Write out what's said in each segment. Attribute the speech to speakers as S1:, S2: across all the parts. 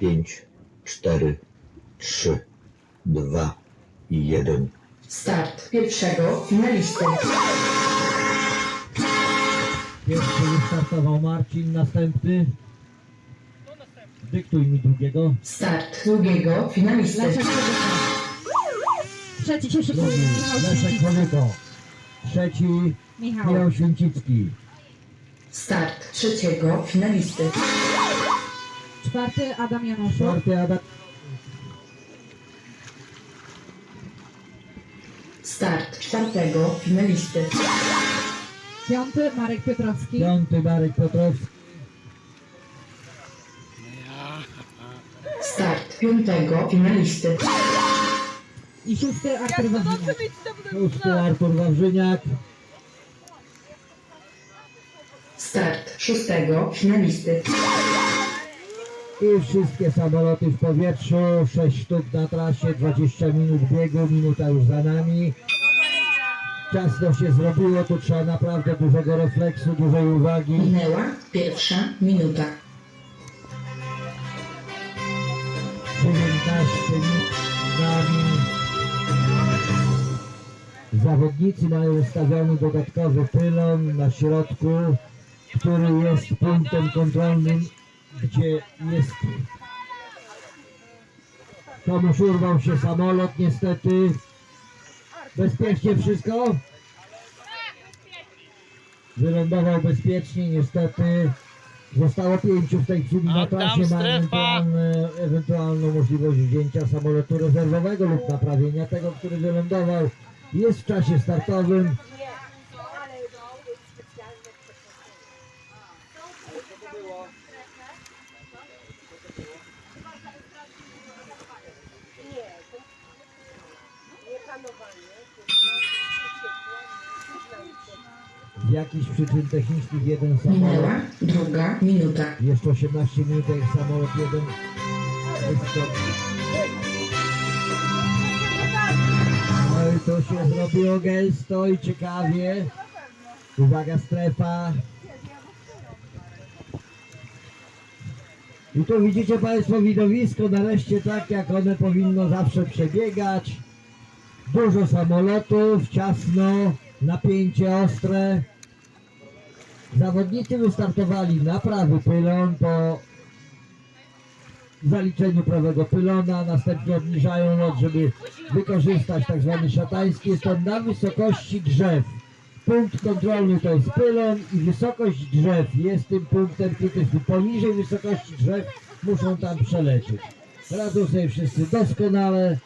S1: 5, 4, 3, 2 i 1.
S2: Start pierwszego finalisty.
S3: Pierwszy wystartował Marcin, następny. Dyktuj mi drugiego.
S2: Start drugiego finalisty.
S4: Leszek. Trzeci się szykuje.
S3: Drugi
S4: Michał
S3: Leszek
S4: Święcicki.
S3: Kołyko. Trzeci
S4: Michał.
S3: Michał Święcicki.
S2: Start trzeciego finalisty.
S4: Czwarty Adam Janoszu.
S3: Czwarty Adam.
S2: Start czwartego finalisty.
S4: Piąty Marek Piotrowski.
S3: Piąty Marek Piotrowski.
S2: Start piątego finalisty.
S4: I szósty Artur Wawrzyniak.
S3: Szósty Artur Wawrzyniak.
S2: Start szóstego finalisty.
S3: I wszystkie samoloty w powietrzu. 6 sztuk na trasie, 20 minut biegu, minuta już za nami. Ciasno się zrobiło, tu trzeba naprawdę dużego refleksu, dużej uwagi.
S2: Minęła pierwsza minuta.
S3: 19 minut nami. Zawodnicy mają ustawiony dodatkowy pylon na środku, który jest punktem kontrolnym, gdzie jest komuś urwał się samolot niestety. Bezpiecznie wszystko? Wylądował bezpiecznie niestety. Zostało pięciu w tej chwili na
S5: tam
S3: trasie. Ewentualne, ewentualną możliwość wzięcia samolotu rezerwowego lub naprawienia tego, który wylądował. Jest w czasie startowym. Z jakichś przyczyn technicznych jeden samolot.
S2: Minęła druga minuta.
S3: Jeszcze 18 minut, jak samolot jeden. No i to się zrobiło gęsto i ciekawie. Uwaga, strefa. I tu widzicie Państwo widowisko, nareszcie tak jak one powinno zawsze przebiegać. Dużo samolotów, ciasno, napięcie ostre. Zawodnicy wystartowali na prawy pylon po zaliczeniu prawego pylona, następnie obniżają lot, żeby wykorzystać tak zwany szatański. Jest to na wysokości drzew. Punkt kontrolny to jest pylon i wysokość drzew jest tym punktem krytycznym. Poniżej wysokości drzew muszą tam przelecieć. Radzą sobie wszyscy doskonale.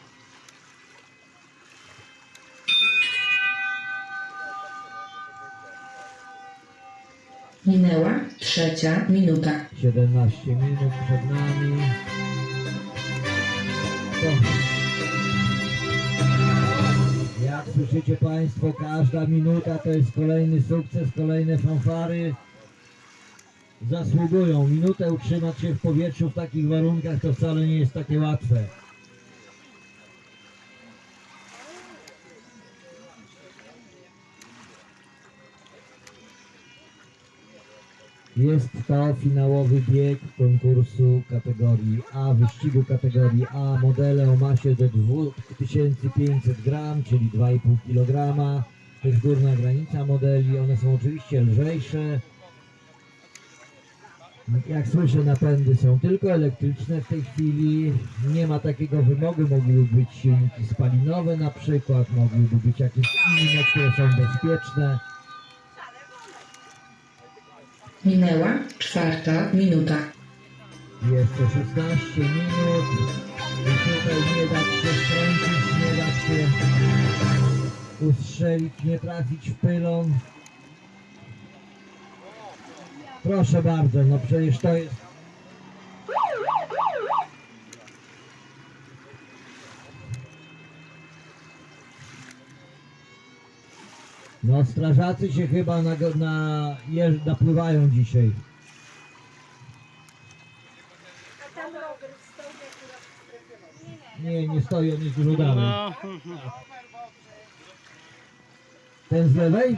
S2: Minęła trzecia minuta.
S3: 17 minut przed nami. To- Jak słyszycie Państwo, każda minuta to jest kolejny sukces, kolejne fanfary. Zasługują. Minutę utrzymać się w powietrzu w takich warunkach to wcale nie jest takie łatwe. Jest to finałowy bieg konkursu kategorii A, wyścigu kategorii A, modele o masie do 2500 gram, czyli 2,5 kg. To jest górna granica modeli, one są oczywiście lżejsze. Jak słyszę, napędy są tylko elektryczne w tej chwili. Nie ma takiego wymogu, mogłyby być silniki spalinowe na przykład, mogłyby być jakieś inne, które są bezpieczne.
S2: Minęła czwarta minuta.
S3: Jeszcze 16 minut. I tutaj nie da się skręcić, nie da się ustrzelić, nie trafić w pylon. Proszę bardzo, no przecież to jest... No strażacy się chyba na, na, jeż, napływają dzisiaj. Nie, nie stoi, on jest dużo dalej.
S5: No,
S3: Ten z lewej?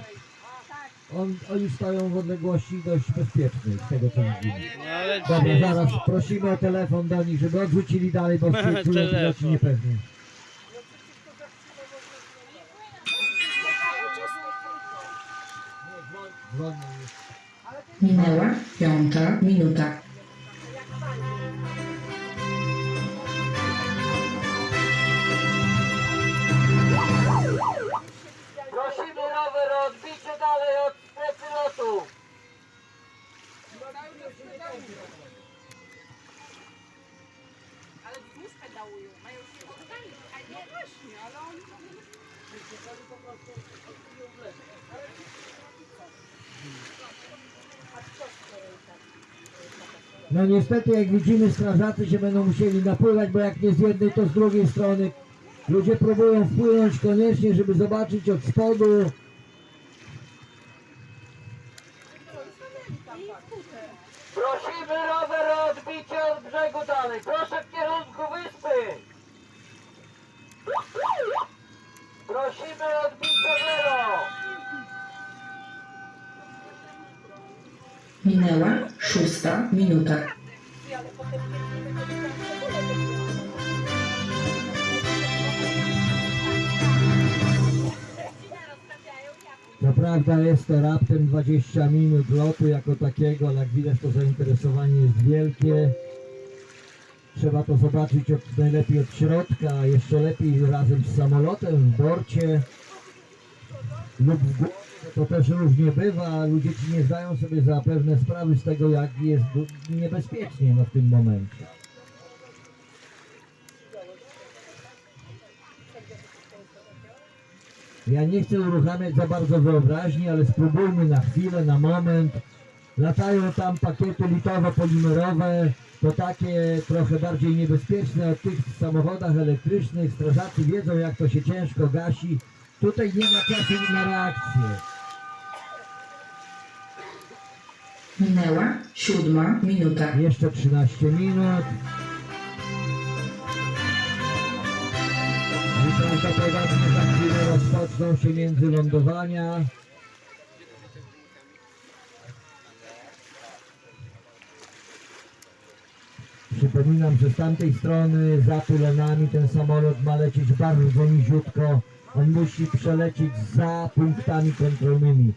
S3: On, oni stoją w odległości dość bezpiecznej, z tego co widzimy.
S5: No ale
S3: Dobra, zaraz prosimy o telefon do nich, żeby odrzucili dalej, bo się czują rzeczy niepewnie. Dzwonią już.
S2: Minęła piąta minuta.
S3: No niestety jak widzimy strażacy się będą musieli napływać, bo jak nie z jednej to z drugiej strony. Ludzie próbują wpłynąć koniecznie, żeby zobaczyć od spodu. Prosimy rower o odbicie od brzegu dalej. Proszę w kierunku wyspy. Prosimy o odbicie zero.
S2: Minęła szósta minuta.
S3: Co prawda jest to raptem 20 minut lotu jako takiego, ale jak widać to zainteresowanie jest wielkie. Trzeba to zobaczyć od, najlepiej od środka, jeszcze lepiej razem z samolotem w borcie lub w. To też różnie bywa, ludzie ci nie zdają sobie za pewne sprawy z tego, jak jest niebezpiecznie no, w tym momencie. Ja nie chcę uruchamiać za bardzo wyobraźni, ale spróbujmy na chwilę, na moment. Latają tam pakiety litowo-polimerowe, to takie trochę bardziej niebezpieczne od tych w samochodach elektrycznych. Strażacy wiedzą, jak to się ciężko gasi. Tutaj nie ma czasu na reakcję.
S2: Minęła siódma minuta.
S3: Jeszcze 13 minut. I prawdopodobnie za chwilę rozpoczną się międzylądowania. Przypominam, że z tamtej strony za Tulenami ten samolot ma lecieć bardzo niziutko. On musi przelecieć za punktami kontrolnymi.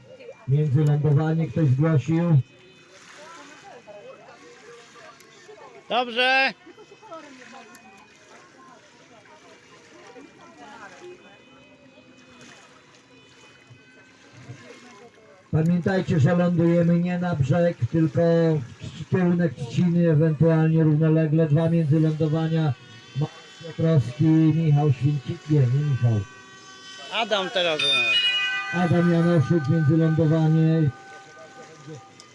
S3: Międzylądowanie ktoś zgłosił.
S5: Dobrze!
S3: Pamiętajcie, że lądujemy nie na brzeg, tylko w kierunek Trzciny, ewentualnie równolegle. Dwa międzylądowania. Marek Piotrowski, Michał Święcik, nie, nie Michał.
S5: Adam teraz.
S3: Adam Janoszyk, międzylądowanie.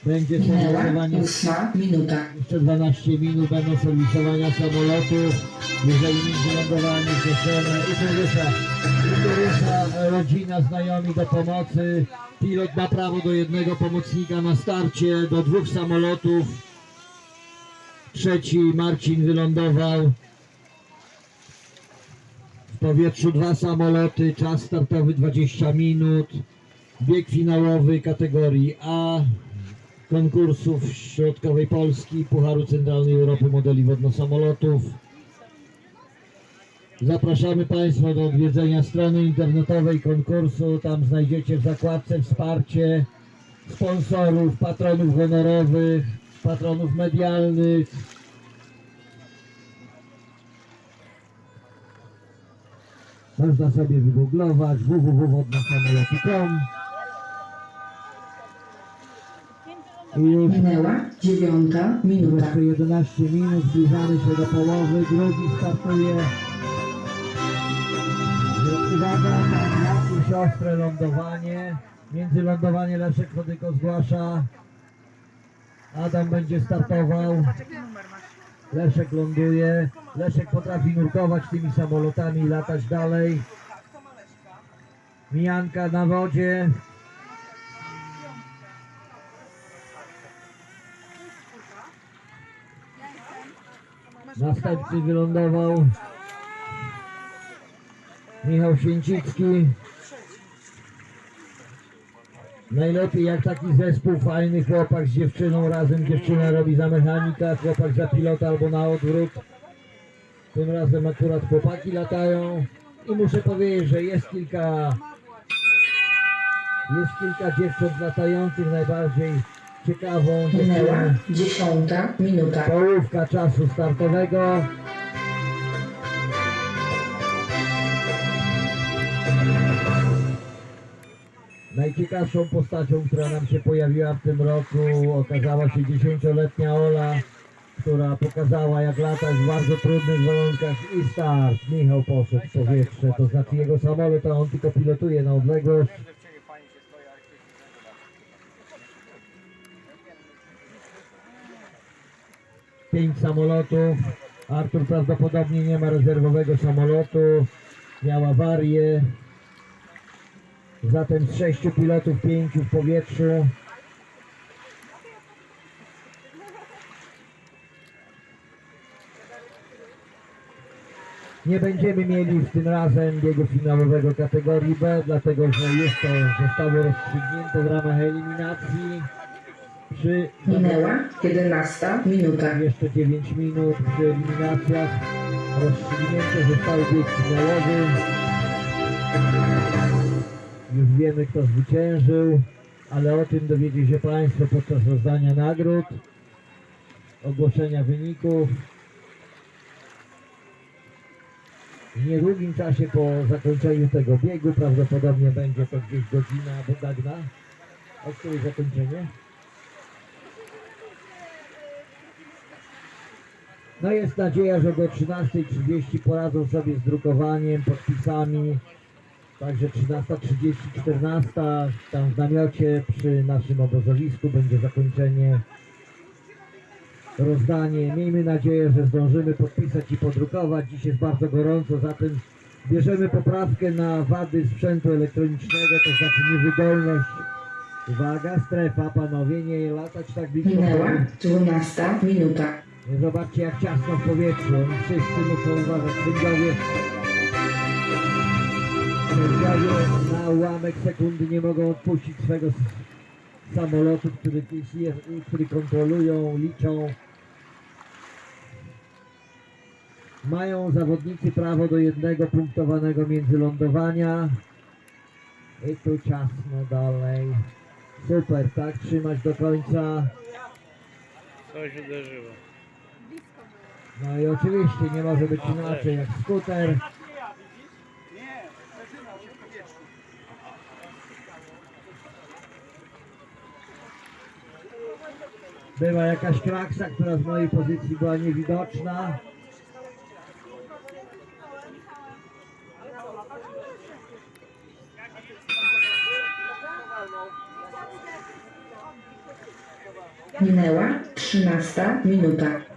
S3: Będzie serwisowanie
S2: ósma minuta.
S3: jeszcze 12 minut będą serwisowania samolotu. Jeżeli i tu rusza, i tu rusza rodzina, znajomi do pomocy. Pilot ma prawo do jednego pomocnika na starcie, do dwóch samolotów. Trzeci Marcin wylądował. W powietrzu dwa samoloty, czas startowy 20 minut. Bieg finałowy kategorii A konkursów Środkowej Polski, Pucharu Centralnej Europy modeli wodnosamolotów. Zapraszamy Państwa do odwiedzenia strony internetowej konkursu. Tam znajdziecie w zakładce wsparcie sponsorów, patronów honorowych, patronów medialnych. Można sobie wygooglować www.wodnosamoloty.com
S2: Minęła dziewiąta minuta.
S3: jeszcze 11 minut, zbliżamy się do połowy, drugi startuje. Uwaga, jakieś ostre lądowanie. Międzylądowanie Leszek Chodyko zgłasza. Adam będzie startował. Leszek ląduje. Leszek potrafi nurkować tymi samolotami i latać dalej. Mijanka na wodzie. Następny wylądował Michał Święcicki. Najlepiej jak taki zespół fajny, chłopak z dziewczyną, razem dziewczyna robi za mechanika, chłopak za pilota albo na odwrót. Tym razem akurat chłopaki latają i muszę powiedzieć, że jest kilka jest kilka dziewcząt latających, najbardziej ciekawą
S2: Minęła
S3: dziewczynę.
S2: dziesiąta minuta.
S3: Połówka czasu startowego. Najciekawszą postacią, która nam się pojawiła w tym roku, okazała się dziesięcioletnia Ola, która pokazała jak latać w bardzo trudnych warunkach i start. Michał poszedł w powietrze, to znaczy jego samolot, a on tylko pilotuje na odległość. Pięć samolotów. Artur prawdopodobnie nie ma rezerwowego samolotu. Miał awarię. Zatem z sześciu pilotów pięciu w powietrzu. Nie będziemy mieli w tym razem biegu finałowego kategorii B, dlatego że jest to zostało rozstrzygnięte w ramach eliminacji.
S2: Minęła jedenasta minuta.
S3: jeszcze 9 minut przy eliminacjach. Rozstrzygnięte został bieg finałowy. Już wiemy kto zwyciężył, ale o tym dowiecie się Państwo podczas rozdania nagród, ogłoszenia wyników. W niedługim czasie po zakończeniu tego biegu, prawdopodobnie będzie to gdzieś godzina bodagna. O której zakończenie? No jest nadzieja, że do 13.30 poradzą sobie z drukowaniem, podpisami. Także 13.30, 14 tam w namiocie przy naszym obozowisku będzie zakończenie, rozdanie. Miejmy nadzieję, że zdążymy podpisać i podrukować. Dziś jest bardzo gorąco, zatem bierzemy poprawkę na wady sprzętu elektronicznego, to znaczy niewydolność. Uwaga, strefa, panowie, nie latać tak blisko.
S2: Minęła dwunasta minuta.
S3: Zobaczcie jak ciasno w powietrzu. Wszyscy muszą uważać. Sędziowie, sędziowie na ułamek sekundy nie mogą odpuścić swego samolotu, który, który kontrolują, liczą. Mają zawodnicy prawo do jednego punktowanego międzylądowania. I tu ciasno dalej. Super, tak? Trzymać do końca.
S5: Coś uderzyło.
S3: No i oczywiście nie może być inaczej jak skuter. Była jakaś kraksa, która z mojej pozycji była niewidoczna.
S2: Minęła trzynasta minuta.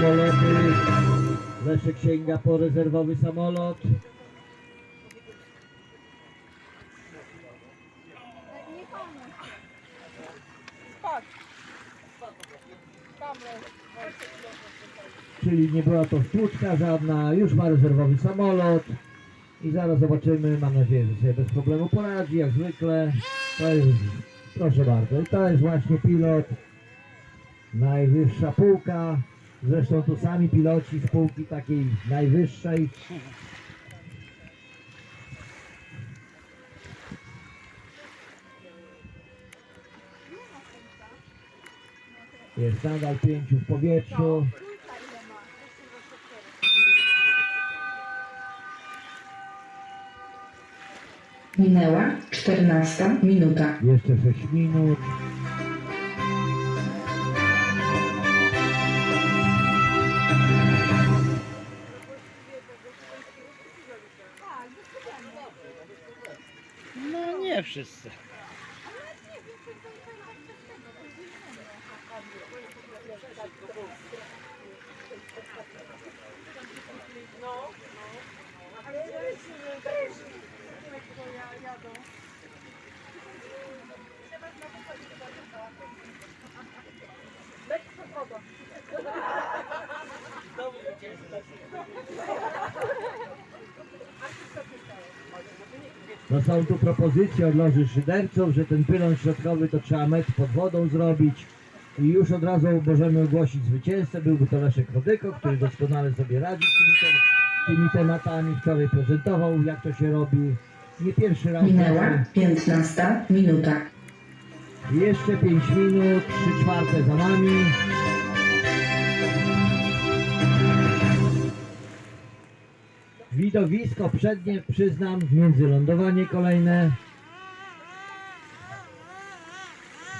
S3: Samoloty. Leszek sięga po rezerwowy samolot. Czyli nie była to sztuczka żadna, już ma rezerwowy samolot i zaraz zobaczymy, mam nadzieję, że sobie bez problemu poradzi, jak zwykle. To jest, proszę bardzo, i to jest właśnie pilot, najwyższa półka, zresztą tu sami piloci z półki takiej najwyższej. Jest nadal pięciu w powietrzu.
S2: Minęła czternasta minuta.
S3: Jeszcze 6 minut. wszyscy.
S5: No, no. Ale ja też nie wiem, jak to jadą.
S3: No są tu propozycje od loży szyderców, że ten pylon środkowy to trzeba metr pod wodą zrobić. I już od razu możemy ogłosić zwycięzcę. Byłby to Leszek Rodyko, który doskonale sobie radzi z tymi, te- tymi tematami. Wczoraj prezentował, jak to się robi. Nie pierwszy raz.
S2: Minęła 15 minuta.
S3: Jeszcze 5 minut, 3 czwarte za nami. Widowisko przednie, przyznam, międzylądowanie kolejne.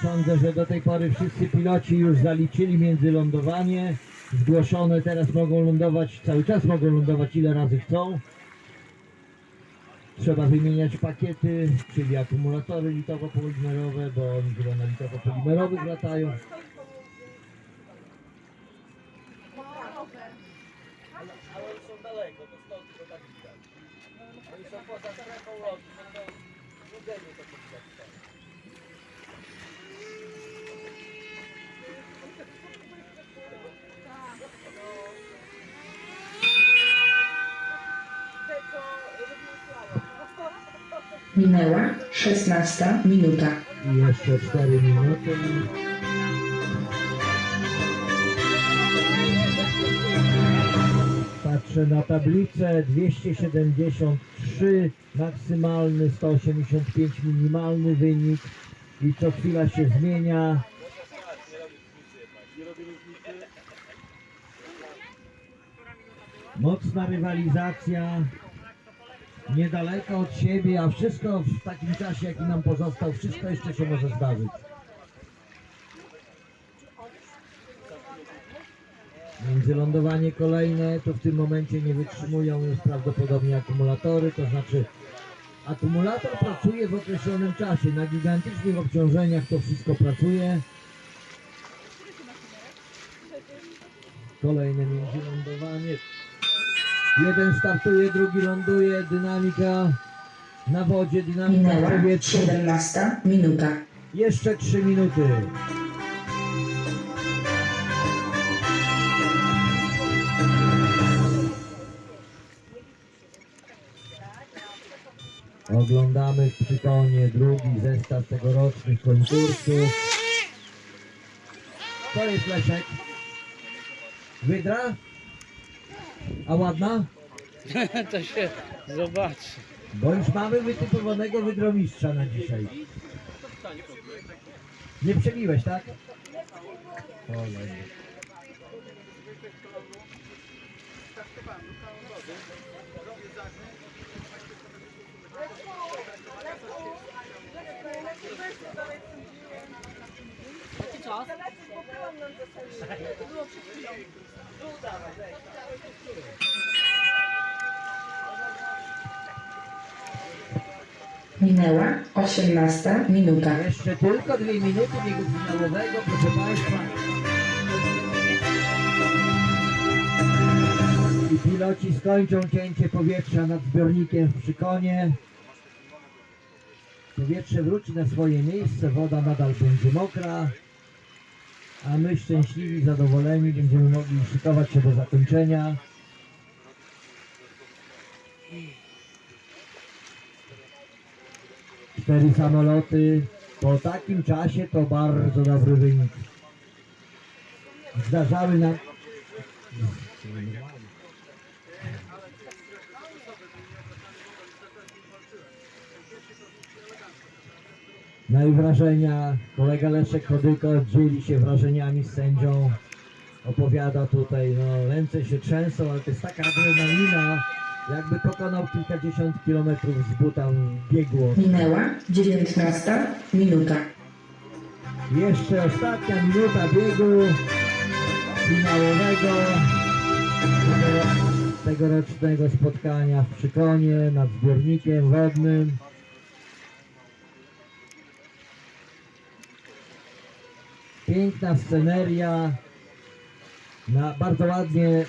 S3: Sądzę, że do tej pory wszyscy piloci już zaliczyli międzylądowanie. Zgłoszone teraz mogą lądować, cały czas mogą lądować ile razy chcą. Trzeba wymieniać pakiety, czyli akumulatory litowo-polimerowe, bo oni chyba na litowo-polimerowych latają.
S2: Minęła 16 minuta.
S3: Jeszcze 4 minuty. Patrzę na tablicę 273 maksymalny, 185 minimalny wynik i co chwila się zmienia. Mocna rywalizacja, niedaleko od siebie, a wszystko w takim czasie, jaki nam pozostał, wszystko jeszcze się może zdarzyć. Międzylądowanie kolejne, to w tym momencie nie wytrzymują już prawdopodobnie akumulatory, to znaczy akumulator pracuje w określonym czasie, na gigantycznych obciążeniach to wszystko pracuje. Kolejne międzylądowanie. Jeden startuje, drugi ląduje, dynamika na wodzie, dynamika w
S2: Minęła
S3: powietrzu.
S2: 17 minuta.
S3: Jeszcze 3 minuty. Oglądamy w przytonie drugi zestaw tegorocznych konkursów. To jest Leszek. Wydra? A ładna?
S5: to się zobaczy.
S3: Bo już mamy wytypowanego wydromistrza na dzisiaj. Nie przebiłeś, tak? Olej.
S2: Minęła 18 minuta.
S3: Jeszcze tylko dwie minuty biegu finałowego, proszę Państwa. I piloci skończą cięcie powietrza nad zbiornikiem w Przykonie. Powietrze wróci na swoje miejsce, woda nadal będzie mokra. A my szczęśliwi, zadowoleni będziemy mogli szykować się do zakończenia. Cztery samoloty. Po takim czasie to bardzo dobry wynik. Zdarzały nam... No i wrażenia. Kolega Leszek Chodyko dzieli się wrażeniami z sędzią. Opowiada tutaj, no ręce się trzęsą, ale to jest taka adrenalina, jakby pokonał kilkadziesiąt kilometrów z buta biegło.
S2: Minęła 19 minuta.
S3: Jeszcze ostatnia minuta biegu finałowego tego- tegorocznego spotkania w Przykonie nad zbiornikiem wodnym. Piękna sceneria. Na, bardzo ładnie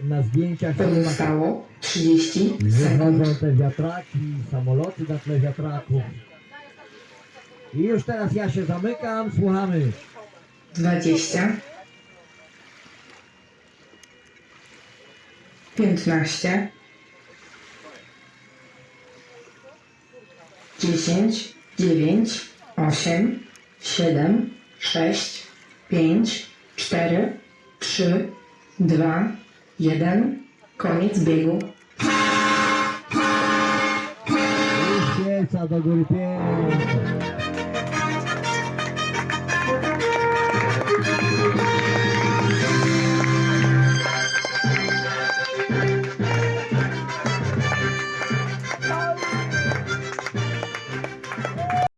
S3: na zdjęciach
S2: Pozostało 30
S3: wychodzą
S2: sekund.
S3: te wiatraki, samoloty na tle wiatraków. I już teraz ja się zamykam, słuchamy.
S2: 20 15 dziesięć, dziewięć, osiem, siedem, sześć, pięć, cztery, trzy, dwa, jeden. Koniec biegu.
S3: Świeca do góry pięknie.